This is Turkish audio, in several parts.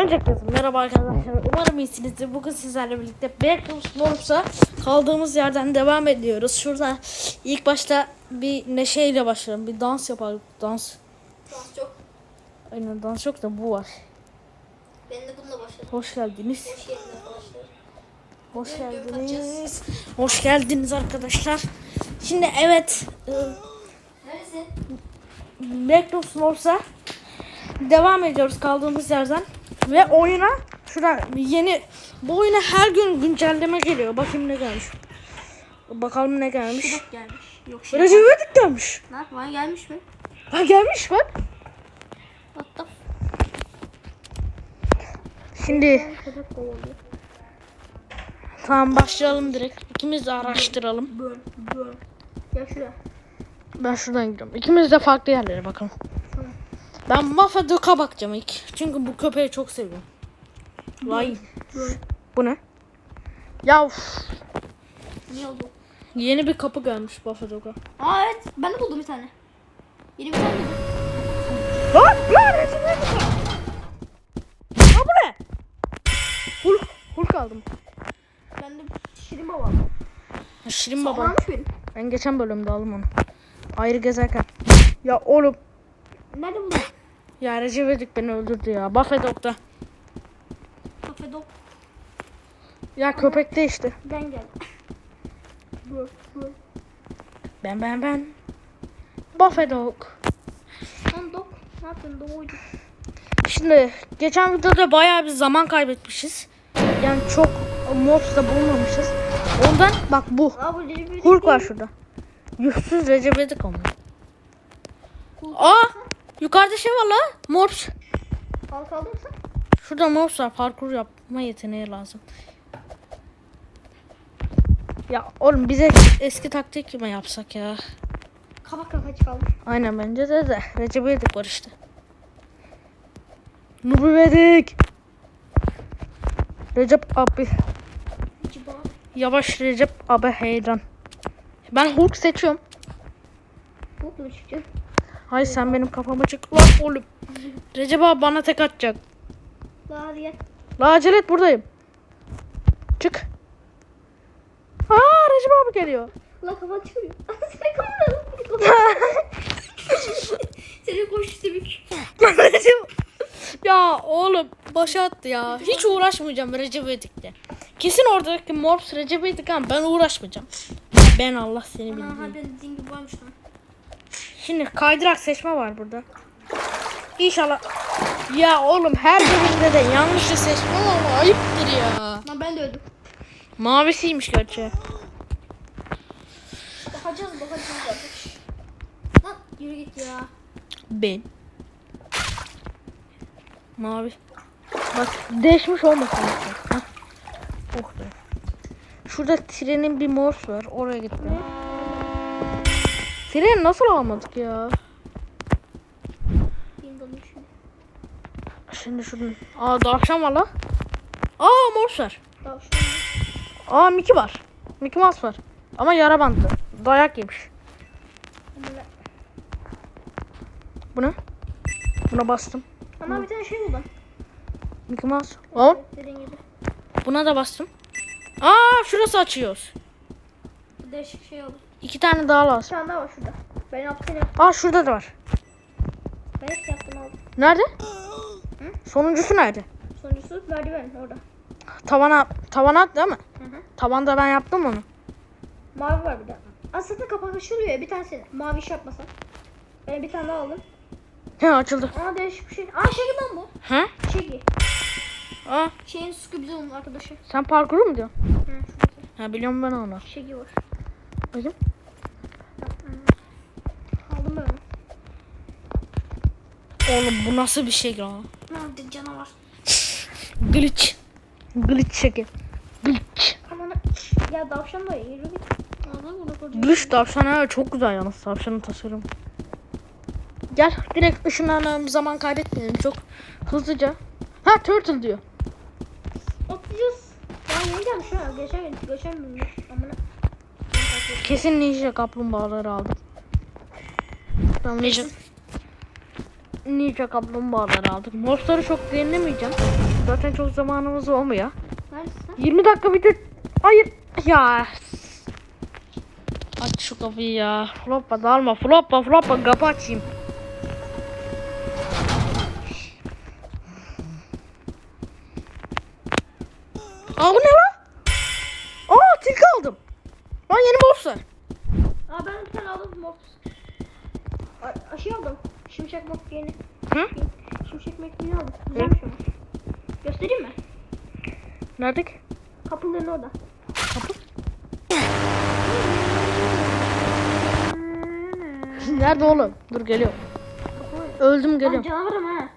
Öncelikle merhaba arkadaşlar. Umarım iyisinizdir. Bugün sizlerle birlikte Backrooms Norms'a kaldığımız yerden devam ediyoruz. Şurada ilk başta bir neşeyle başlayalım. Bir dans yapalım. Dans. Dans çok. Aynen dans yok da bu var. Ben de bununla başladım. Hoş geldiniz. Hoş arkadaşlar. Geldiniz. Hoş geldiniz arkadaşlar. Şimdi evet. e, Neredesin? Backrooms Norms'a devam ediyoruz kaldığımız yerden. Ve oyuna şurada yeni bu oyuna her gün güncelleme geliyor. Bakayım ne gelmiş. Bakalım ne gelmiş. Şubat gelmiş. Yok. Recep İvedik gelmiş. Ne yapma gelmiş mi? Ha gelmiş bak. What the Şimdi tamam başlayalım direkt. İkimiz de araştıralım. Böl, böl. Gel şuraya. Ben şuradan gidiyorum. İkimiz de farklı yerlere bakalım. Ben Mafaduk'a bakacağım ilk. Çünkü bu köpeği çok seviyorum. Vay. Bu ne? Ya uf, Ne oldu? yeni bir kapı gelmiş Mafaduk'a. Aa evet. Ben de buldum bir tane. Yeni bir tane buldum. Lan lan İvedik. Ha bu ne? Hulk. Hulk aldım. Ben de şirin baba. Şirin baba. Almış. Ben geçen bölümde aldım onu. Ayrı gezerken. Ya oğlum. Nerede buldun? Ya Recep İvedik beni öldürdü ya. Buffett'ta. Kafe dok. Ya köpek de işte. Ben. Böl, böl. Ben ben ben. Buffett'ok. Lan dok. Ne yaptın? Doğuydu. Şimdi geçen videoda bayağı bir zaman kaybetmişiz. Yani çok mobs da bulmamışız. Ondan bak bu. Bu İvedik Hulk var şurada. Yüzsüz Recep İvedik ama. Aa! Yukarıda şey var la. Mobs. Halk aldın sen? Şurada mobs var. Parkur yapma yeteneği lazım. Ya oğlum bize eski taktik mi yapsak ya? Kabak kafa çıkalım. Aynen bence de de. Recep İvedik var işte. Nubu İvedik. Recep abi. Recep abi. Yavaş Recep abi heyran. Ben Hulk seçiyorum. Hulk mu çıktı? Hayır sen benim kafama çık. Lan oğlum. Recep abi bana tek atacak. La hadi gel. La acele et buradayım. Çık. Aa Recep abi geliyor. La kafa çıkıyor. Seni kameralım. Seni koş demek. Recep- ya oğlum başa attı ya. Hiç uğraşmayacağım Recep İvedik'le. Kesin oradaki Morps Recep İvedik ama ben uğraşmayacağım. Ben Allah seni bildiğim. hadi dediğin gibi varmış lan. Şimdi kaydırak seçme var burada. İnşallah. Ya oğlum her bölümde de yanlışlı seçme ama ayıptır ya. Lan ben de öldüm. Mavisiymiş gerçi. Bakacağız bakacağız kardeş. Lan yürü git ya. Ben. Mavi. Bak değişmiş olmasın. Oh be. Şurada trenin bir mors var. Oraya gittim. Tren nasıl almadık ya? Şimdi. Şunun. Aa davşan var la. Aa mors var. Aa Mickey var. Mickey Mouse var. Ama yara bandı. Dayak yemiş. Bu ne? Buna bastım. Ama bir tane şey buldum. Mickey Mouse. Gibi. buna da bastım. Aa şurası açıyoruz. Bir değişik şey oldu. İki tane daha Bir lazım. tane daha var şurada. Ben yaptım. Aa şurada da var. Ben hep yaptım aldım. Nerede? Sonuncusu nerede? Sonuncusu merdiven orada. Tavana tavana at değil mi? Hı hı. Tavanda ben yaptım onu. Mavi var bir de. Aslında kapak açılıyor ya bir tanesi. Mavi iş yapmasan. Ben bir tane daha aldım. He açıldı. Aa değişik bir şey. Aa Shaggy lan bu. He? Shaggy. Aa Şeyin Scooby-Doo'nun arkadaşı. sen parkuru mu diyorsun? Hı şurası. Ha biliyorum ben onu. Shaggy var. Bakayım. Aldım ben. Oğlum bu nasıl bir şey ya? Nerede canavar? Glitch. Glitch şekil. Glitch. Aman ya tavşan da yürü git. Glitch tavşan ha çok güzel yalnız tavşanın tasarımı. Gel direkt ışınlanalım zaman kaybetmeyelim çok hızlıca. Ha turtle diyor. Atlayacağız. Ya yeni gelmiş ha. Geçen gün. Geçen gün. Amına. Kesin ninja kaplumbağaları aldım. Tamam ninja. Ninja kaplumbağaları aldık. Monster'ı çok denemeyeceğim. Zaten çok zamanımız olmuyor. Neredesin sen? 20 dakika bitir. Hayır. Ya. Aç şu kapıyı ya. Floppa dalma. Floppa floppa kapı açayım. Aa bu ne Lan yeni monster. Aa ben bir tane aldım mops. A- Aşı aldım. Şimşek mops yeni. Hı? Şimşek mekliğini aldım. Güzelmiş ama. Göstereyim mi? Nerede ki? Kapıların orada. Kapı. Nerede oğlum? Dur geliyorum. Öldüm Lan geliyorum. canavarım ha.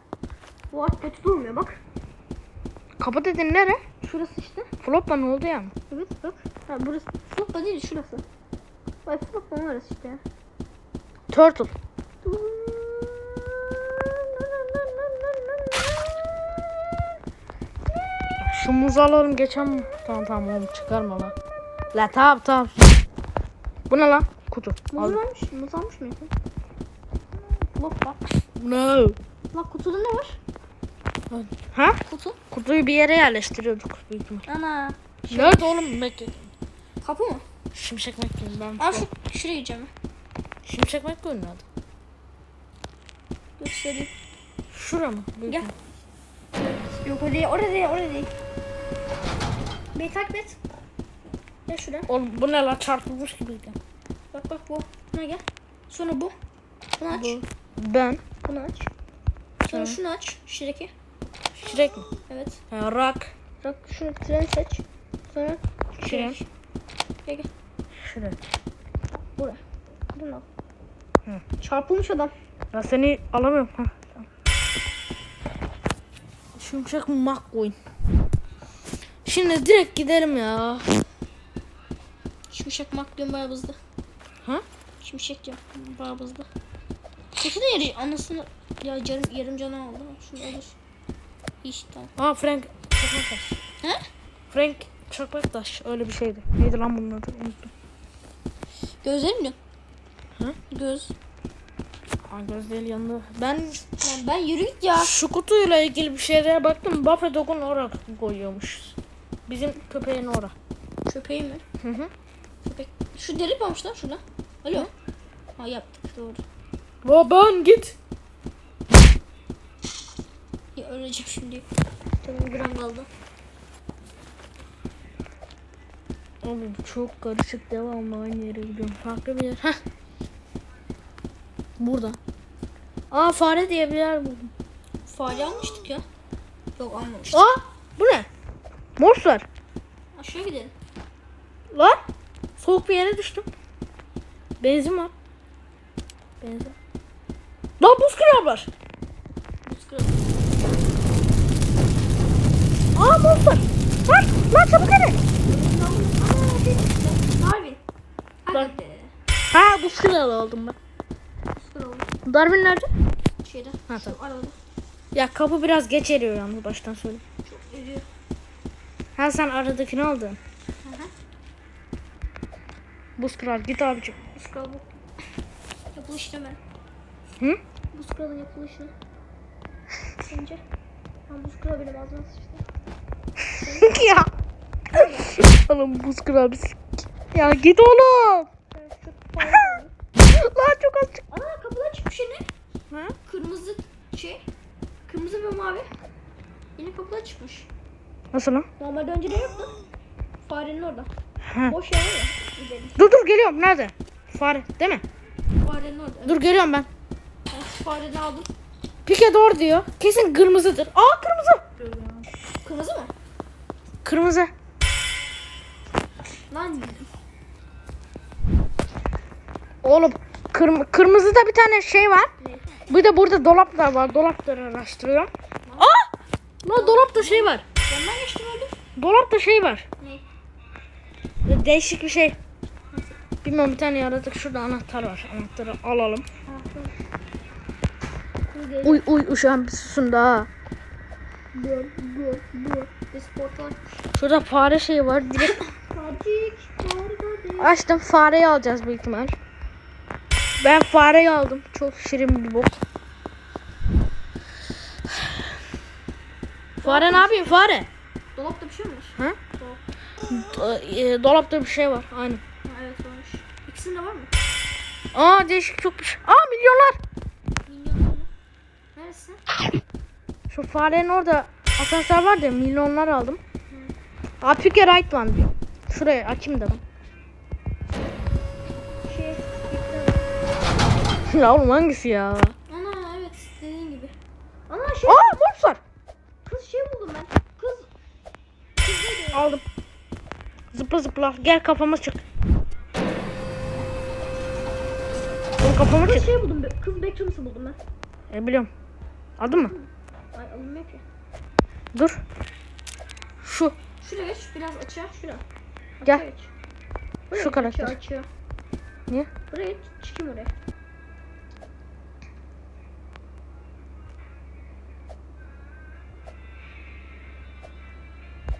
Bu at kötü durmuyor bak. Kapı dedin nere? Şurası işte. Floppa ne oldu yani? Evet bak. Ha burası. Floppa değil şurası. Bak Floppa'nın orası işte. Turtle. Şu muzu alalım geçen Tamam tamam oğlum çıkarma lan. La tamam tamam. Bu ne lan? Kutu. Muz Al. almış. Muz almış mıydın? Floppa. No. Lan kutuda ne var? Ha? Kutu. Kutuyu bir yere yerleştiriyorduk büyük ihtimal. Ana. Nerede oğlum? Bekle. Kapı mı? Şimşek McQueen ben. Al şu şuraya gideceğim. Şimşek McQueen nerede? Göstereyim. Şura mı? Büyük Gel. ihtimal. Yok o değil, orada değil, orada değil. Beni takip et. Gel şuraya. Oğlum bu ne lan? Çarpılmış gibiydi. Bak bak bu. Buna gel. Sonra bu. Bunu aç. Bu. Ben. Bunu aç. Sonra Tamam. şunu aç. Şuradaki. Şirek mi? Evet. Ha, rock. Bak şunu tren seç. Sonra şuraya. Gel gel. Şirek. Buraya. Bunu al. Hı. Çarpılmış adam. Ya seni alamıyorum. Ha. tamam. Şimşek McQueen. Şimdi direkt gidelim ya. Şimşek makliyon bayağı bızdı. Ha? Şimşek ya. Bayağı bızdı. Kötü de yeri anasını ya yarım, yarım canı aldı. Şunu alır. İşte. Aa Frank Çakmaktaş. He? Frank Çakmaktaş öyle bir şeydi. Neydi lan bunun adı? Unuttum. Gözlerim mi? Hı? Göz. Ha göz değil yanında. Ben Lan ben yürü git ya. şu kutuyla ilgili bir şeylere baktım. Buffett Dog'un oraya koyuyormuş. Bizim köpeğin ora. Köpeği mi? Hı hı. Köpek. Şu deri lan şurada. Alo. Ha yaptık doğru. Baban git. Öleceğim şimdi. Tamam gram kaldı. Oğlum çok karışık devamlı aynı yere gidiyorum. Farklı bir yer. Heh. Burada. Aa fare diye bir yer buldum. Fare almıştık ya. Yok almamıştık. Aa bu ne? Mors var. Aşağı gidelim. Lan soğuk bir yere düştüm. Benzin var. Benzin. Lan buz kırar var. Buz kıralım. Aa mors var. Lan lan çabuk hadi. Darwin. Dar- Hadi. Ha buz kıralı aldım ben. Darwin nerede? Şeyde. Ha, tamam. arabada. Ya kapı biraz geç eriyor yalnız baştan söyleyeyim. Çok üzüyor. Ha sen aradakini aldın. Hı hı. Buz kırar git abicim. Buz kral bu. Yapılış hemen. Hı? Buz kralın yapılışı. Sence? Ben buz kral benim ağzıma sıçtı. ya. oğlum buz kırar. Ya git oğlum. Lan çok az çık. Ana kapıdan çıkmış yine. Ha? Kırmızı şey. Kırmızı ve mavi. Yine kapıdan çıkmış. Nasıl lan? Normalde önceden yoktu. Farenin orada. Ha. Boş yer ya. Gidelim. Dur dur geliyorum. Nerede? Fare değil mi? Farenin orada. Dur geliyorum ben. Ben şu fareni aldım. Pike doğru diyor. Kesin kırmızıdır. Aa kırmızı. Kırmızı mı? Kırmızı. Lan Oğlum kırm kırmızı da bir tane şey var. ne? Bir de burada dolaplar var. Dolapları araştırıyorum. Aa! Lan dolapta şey var. Yandan geçtim öldüm. Dolapta şey var. Ne? Değişik bir şey. Bilmiyorum bir tane yaratık. Şurada anahtar var. Anahtarı alalım. Uy uy uşağım bir susun da. Bu, bu, Şurada fare şeyi var. Direkt açtım. Fareyi alacağız büyük ihtimal. Ben fareyi aldım. Çok şirin bir bok. Fare ne yapayım fare? Dolapta bir şey mi var? Ha? Dolap. E, dolapta bir şey var. Aynen. Ha, evet varmış. İkisinde var mı? Aa değişik çok bir şey. Aa milyonlar. Milyon mu? Neresi? Şu farenin orada asansör var ya milyonlar aldım. Aa pick a right one diyor. Şuraya açayım dedim. Şey. ya oğlum hangisi ya? Ana evet dediğin gibi. Ana şey. Aa morps var. Kız şey buldum ben. Kız. Kız? Aldım. Zıpla zıpla. Gel kafama çık. Oğlum kafama Kız çık. şey buldum. Kız Backrooms'ı buldum ben. E, biliyorum. Aldın mı? Ay alınmıyor ki. Dur. Şu. Şuraya geç. Biraz açığa. Şuraya. Gel. Geç. Buraya Şu karakter. Açığa, açığa. Niye? Buraya. Çıkayım oraya.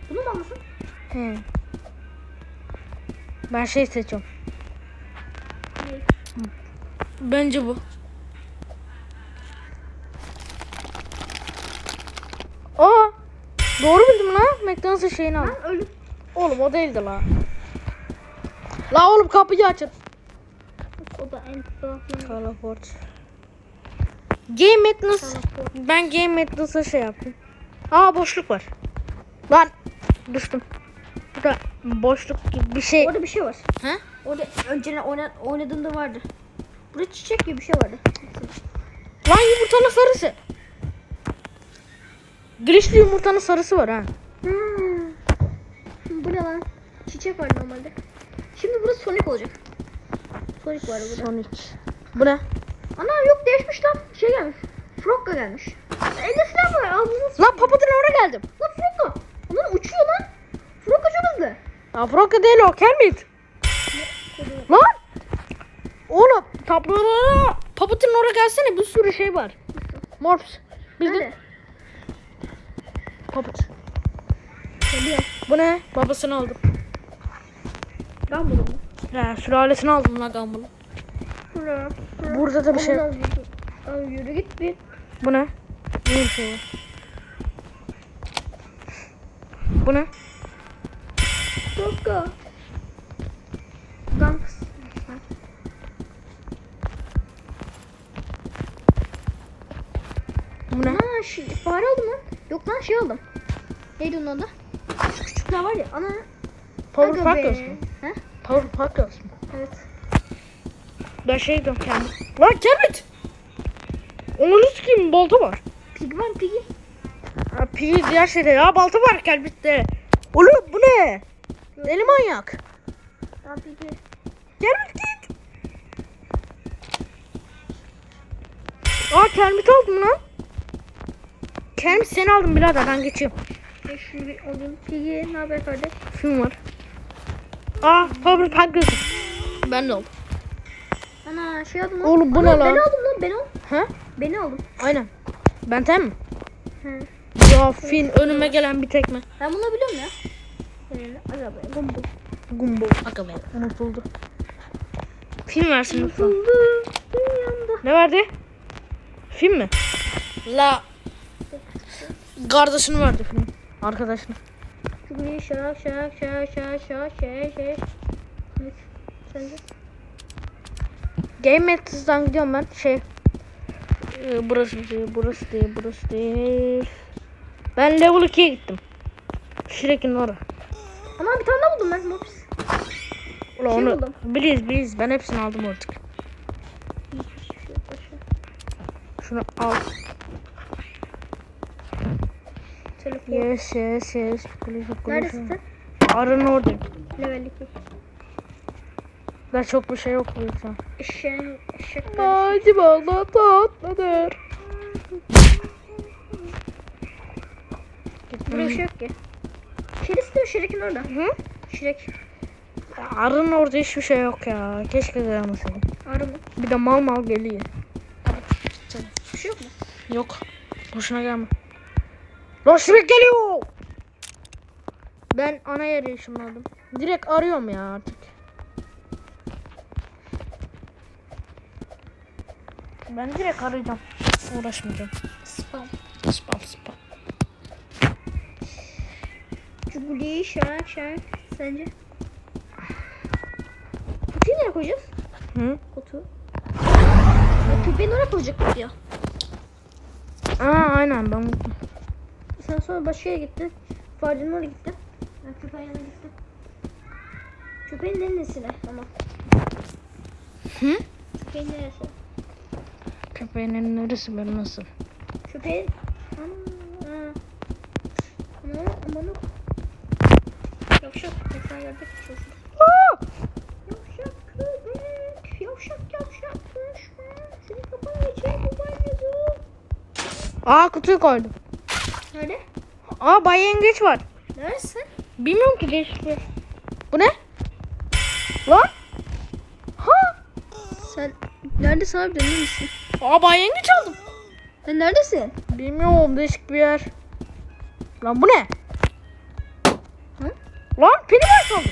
Bunu mu almasın? He. Ben şey seçiyorum. Bence bu. Aa! Doğru bildim lan. McDonald's'ın şeyini aldım. Ben öldüm. Oğlum o değildi la. La oğlum kapıyı açın. O da en. Teleport. Game Madness. Ben Game Madness'a şey yaptım. Aa boşluk var. Lan düştüm. Burada boşluk gibi bir şey. Orada bir şey var. Ha? Orada önceden oyna, oynadığımda vardı. Burada çiçek gibi bir şey vardı. Lan yumurtanın sarısı. Grişli yumurtanın sarısı var ha. Bu ne lan? Çiçek var normalde. Şimdi burası Sonic olacak. Sonic var burada. Sonic. Bu ne? Ana yok değişmiş lan. Şey gelmiş. Frogga gelmiş. Elde silah var. Ağzınız. Lan papatın oraya geldim. Lan Frogga. Onlar uçuyor lan. Frogga çok hızlı. Ya Frogga değil o Kermit. Lan. Oğlum tablolara papatın oraya gelsene bir sürü şey var. Morps. Bizde Nerede? Geliyor. Bu ne? Babasını aldım. Ben buldum. Ya sülalesini aldım lan ben bunu. Şura. Burada da bir şey. Al yürü git bir. Bu ne? Ne bir şey var? Bu ne? Frogga. Dans. Bu ne? Aa şey, fare aldım lan. Yok lan şey aldım. Neydi onun adı? Küçükler var ya. Ana. Power Packers mı? He? Power Packers mı? Evet. Ben şey diyorum kendim. Lan Kermit! Onun kim balta var. Pig var pigi. Ha, Piggy diğer şeyde ya balta var Kermit'te. Oğlum bu ne? Deli manyak. Aa pigi. Kermit git. Aa Kermit aldım lan. Kermit seni aldım birader ben geçeyim. Ben şunu bir alayım. Pigi ne haber kardeş? Film var. Aa Power Packers. Ben de aldım. Ana şey aldım lan. Oğlum bu ne lan? Ben aldım lan ben al. Ha? Beni aldım. Aynen. Benten mi? He. Ya Fin önüme gelen bir tekme. Ben bunu biliyorum ya. Yani araba. Gumbo. Gumbo. Aga be unutuldu. Film versin lütfen. Ne verdi? Film mi? La. Kardeşini verdi film. Arkadaşını. Çünkü şak şak şak şak şak şak şak. Evet. Sence? Game Match'dan gidiyorum ben. Şey. e, burası değil, burası değil, burası değil. Ben level 2'ye gittim. Shrek'in oraya. Ana bir tane daha buldum ben. Mops. Ulan Şey onu buldum. biliyiz biliyiz. Ben hepsini aldım artık. Şey. Şunu al. Telefon. Yes yes yes. Please, please. Neredesin? Arın oradayım. Level 2. Ben çok bir şey yok bu yüzden. Eşeğin eşek. Hadi bana tatlıdır. Burada bir şey yok ki. Şerisi de Şirek'in orada. Hı? Şirek. Arın orada hiçbir şey yok ya. Keşke gelmeseydin. Arı mı? Bir de mal mal geliyor. Bir şey yok mu? Yok. Boşuna gelme. Shrek geliyor. Ben ana yere ışınladım. Direkt arıyorum ya artık. Ben direkt arayacağım. Uğraşmayacağım. Spam. Spam spam. Guguli, şak şak. Sence? Kutuyu nereye koyacağız? Hı? Kutu. Köpeğin oraya koyacak kutuya. Aa aynen ben unuttum. Sen sonra başka yere gittin. Farenin oraya gittin. Ben köpeğin yanına gittim. Köpeğin neresine ama? Hı? Köpeğin neresi? Köpeğinin neresi ben nasıl? Köpeğin... Ana aman o. Yavşak. Mesela gördük. Yavşak köpek. Yavşak yavşak. Senin kafan geçer. Bu banyodu. Aa kutuyu koydum. Nerede? Aa bay yengeç var. Neredesin? Bilmiyorum ki geçti. Bu ne? Lan? Ha? Sen neredesin abi dönür müsün? Aa bay yengeç aldım. Sen neredesin? Bilmiyorum değişik bir yer. Lan bu ne? Hı? Lan Pennywise aldım.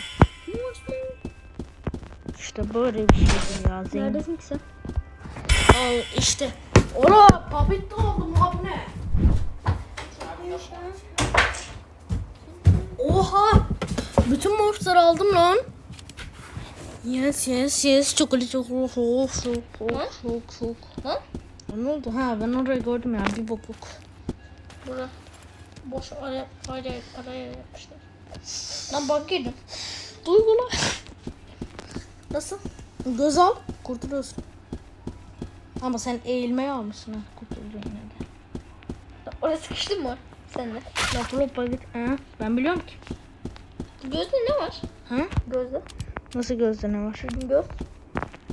İşte böyle bir şeydir ya zengin. Neredesin ki sen? Al işte. Ora papit oldum abi ne? Oha! Bütün morfları aldım lan. Yes yes yes çikolata çok çok çok çok çok? Ne oldu? Ha ben orayı gördüm ya bir bokluk. Burada. Boş araya, araya, araya yapmışlar. Lan bak girdim. Duygular. Nasıl? Göz al kurtuluyorsun. Ama sen eğilmeye almışsın ha de. Oraya sıkıştın mı? Sen de. Lapa lapa git. Ha, ben biliyorum ki. Gözde ne var? Ha? Gözde. Nasıl gözde ne var? Göz.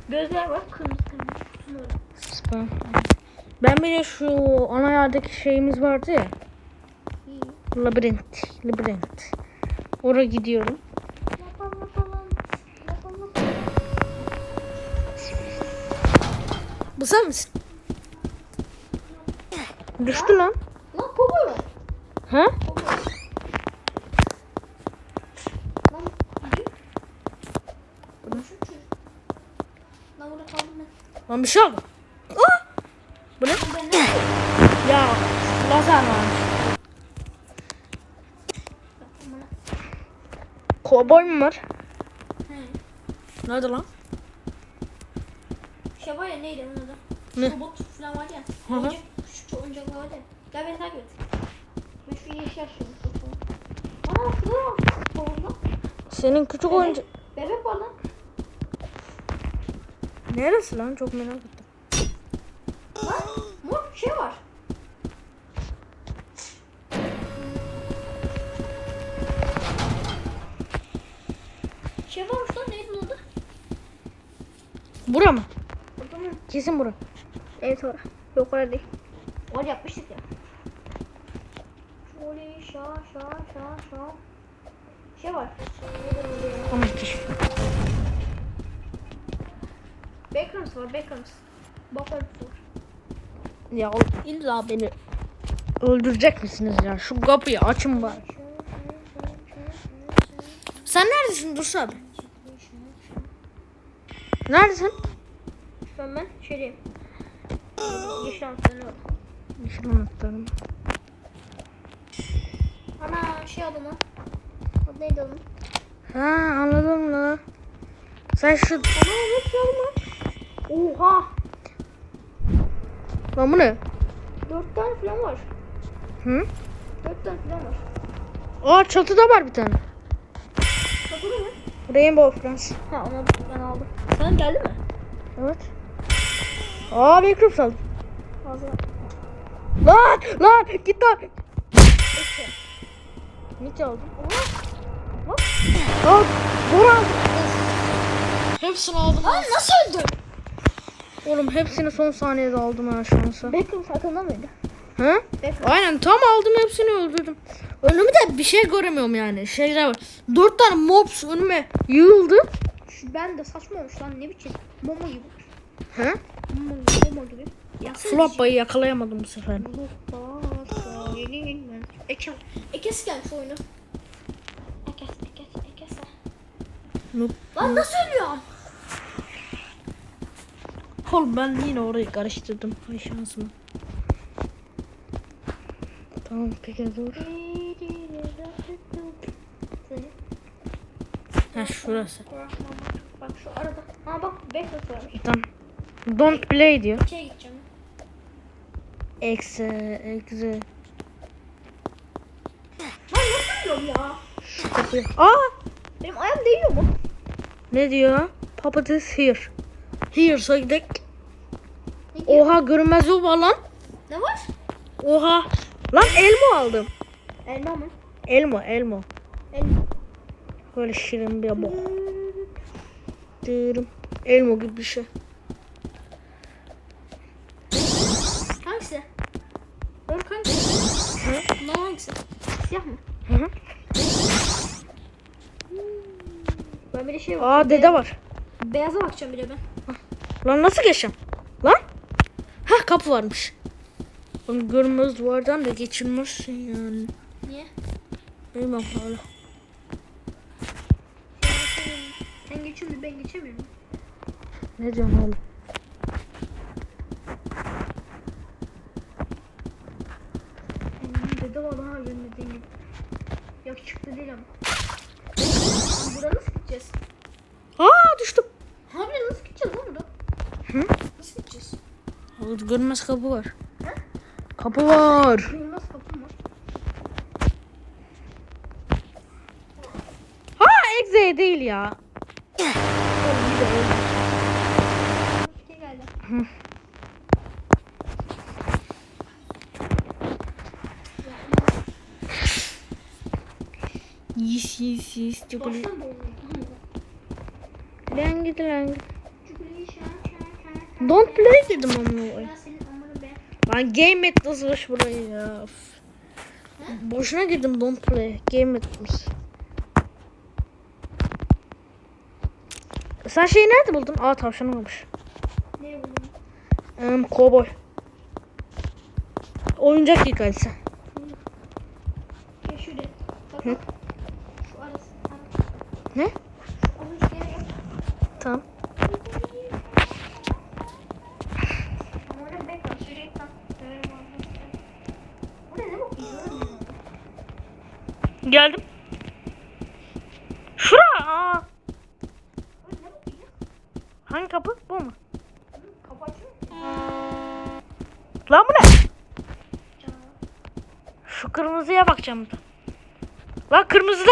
Gözler var. Kırmızı kırmızı. Spam. Ben bir de şu ana yerdeki şeyimiz vardı ya. İyi. Labirent. Labirent. Oraya gidiyorum. Bu sen misin? Düştü lan. Lan popo mu? Ha? Lan bir şey oldu. Aa! Bu ne? Ya lazer var. Kovboy mu var? He. Nerede lan? Şey var ya neydi onun adı? Ne? Robot falan var ya. Hı hı. Oyuncak, küçük oyuncaklar var ya. Gel beni takip et. Şu yeşil açıyorum. Aa şurada var. Senin küçük. Bebek var lan. Neresi lan? Çok merak ettim. Lan mor şey var. Şey varmış lan neydi adı? Bura mı? Orada mı? Kesin bura. Evet orada. Yok orada değil. Orada yapmıştık ya. Şa şa şa şa. Şey var. Ama keşif. Backrooms var Backrooms. Backrooms var. Ya illa beni öldürecek misiniz ya? Şu kapıyı açın bari. Sen neredesin Dursun abi? Neredesin? Şu an ben şeydeyim. Yeşil antrenör var. Yeşil anahtarım. Şey aldım lan. Adı neydi onun? Ha anladım la. Sen şu... Ana aldım lan? Oha! Lan bu ne? Dört tane falan var. Hı? Dört tane falan var. Aa çatıda var bir tane. Bu ne? Rainbow Friends. Ha onu ben aldım. Sana geldi mi? Evet. Aa Backroom aldım. Ağzına. Lan lan git lan. Ne aldım? Bak. Aa Bora aldım. Hepsini aldım. Lan nasıl öldü? Oğlum hepsini son saniyede aldım ha şansa. Beckham sakında mıydı? Ha? Beckham. Aynen tam aldım hepsini öldürdüm. Önümde bir şey göremiyorum yani. Şeyler var. Dört tane mobs önüme yığıldı. Şu ben de saçma olmuş lan ne biçim. Momo gibi. Ha? Momo gibi. Momo gibi. Yaksana Floppa'yı yakalayamadım bu sefer. Ekes. Ekes gelmiş oyunu. Ekes, ekes, ekes. Noob. Lan nasıl ölüyor? Oğlum ben yine orayı karıştırdım. Ay şansıma. Tamam peki dur. Ha şurası. Bak, şu arada. Ha bak Backroom varmış. Tamam. Don't play diyor. Şeye gideceğim. Eksi, eksi. Yiyorum ya? Şu kapıyı. Aa! Benim ayağım değiyor mu? Ne diyor? Puppet is here. Here diyor? Oha görünmez o var lan. Ne var? Oha. Lan elmo aldım. Elma mı? Elmo, elmo. Elma. Böyle şirin bir bok. Diyorum. Elmo gibi bir şey. Hangisi? Örk hangisi? Hı? Bunlar hangisi? Siyah mı? Hı hı. Ben bir de şey var. Aa dede var. Beyaza bakacağım bir de ben. Lan nasıl geçeceğim? Lan? Hah kapı varmış. Oğlum görünmez duvardan da geçilmezsin yani. Niye? Bilmem öyle. Sen geçiyorsun da ben geçemiyorum. Ne diyorsun oğlum? Hmm, dede var ha görmediğin gibi. Yakışıklı değil ama. Lan Buraya nasıl gideceğiz? Aa düştüm. Abi nasıl gideceğiz lan burada? Hı? Nasıl gideceğiz? Orada görünmez kapı var. Kapı var. Ha egze değil ya. Yes yes yes. Çikolata. Baştan boğuluyor. Lan Don't play dedim amına koyayım. Ya senin amını be. Lan game etmiş burayı ya. Boşuna girdim don't play. Game etmiş. Sen şeyi nerede buldun? Aa tavşanı olmuş. Nereye buldun? Um, kovboy. Oyuncak hikayesi. Hı? Şu arası. Ne? Şu avuç yere yap. Tamam. Ama orada bekle. Şuraya bak. Böyle bak. Bu ne ne bakıyor? Geldim. Şura. Aa. Bu ne bakıyor? Hangi kapı? Bu mu? Kapı açıyor. Lan bu ne? Şu kırmızıya bakacağım. de. Lan kırmızıda.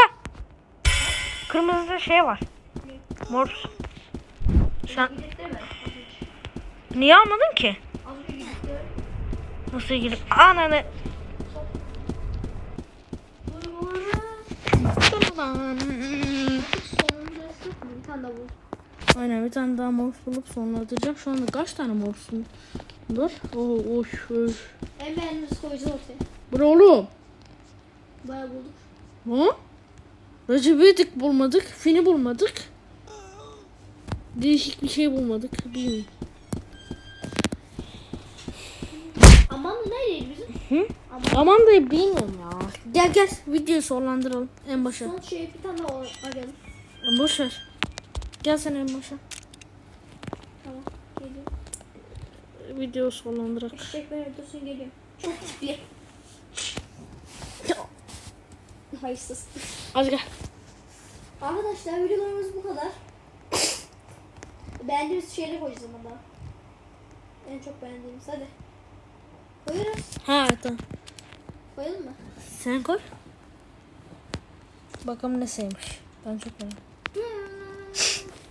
Kırmızıda şey var. Mor. Sen niye almadın ki? Nasıl gidip? Ananı. Sonunda? Bir tane daha bul. Aynen bir tane daha morf bulup sonra atacağım. Şu anda kaç tane morfsun? Dur. Oo, oy, oy. En beğendiğimiz koyacağız ortaya. Bu ne oğlum? Bayağı bulduk. Ha? Recep'i bulmadık. Fin'i bulmadık. Değişik bir şey bulmadık. Bilmiyorum. Aman da neredeydi bizim? Hı? Aman. Aman da bilmiyorum ya. Gel gel videoyu sonlandıralım en başa. Son şey bir tane arayalım. Boş ver. Gel sen en başa. Tamam. Geliyorum. Videoyu sonlandırak. Eşek ben öldürsün geliyorum. Çok tipli. Hayırsız. Hadi gel. Arkadaşlar videolarımız bu kadar. Beğendiğimiz şeyleri koyacağız ama daha. En çok beğendiğimiz hadi. Koyarız. Ha tamam. Koyalım mı? Sen koy. Bakalım ne sevmiş. Ben çok beğendim.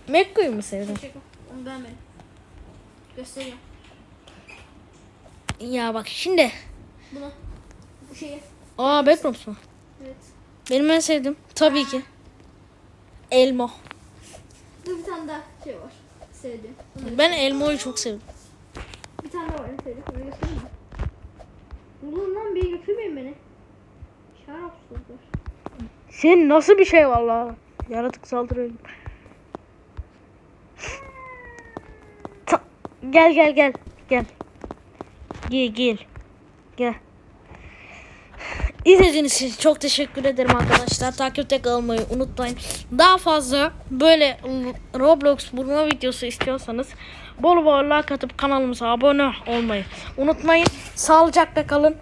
McCoy'u mu sevdin? Teşekkür. Onu beğenmedim. Gösteriyorum. Ya bak şimdi. Bunu. Bu şeyi. Aa Backrooms mu? Evet. Benim en sevdiğim tabii ki. Elmo. Dur bir tane daha şey var. Sevdiğim. Onu Ben Elmo'yu çok sevdim. Bir tane daha var en sevdiğim. Onu göstereyim mi? Oğlum lan bir götürmeyin beni. Şarapsızlar. Senin nasıl bir şey vallahi? Yaratık saldırıyor. Gel gel gel. Gel. Gel gel. Gel. İzlediğiniz için çok teşekkür ederim arkadaşlar. Takipte kalmayı unutmayın. Daha fazla böyle Roblox bulma videosu istiyorsanız bol bol like atıp kanalımıza abone olmayı unutmayın. Sağlıcakla kalın.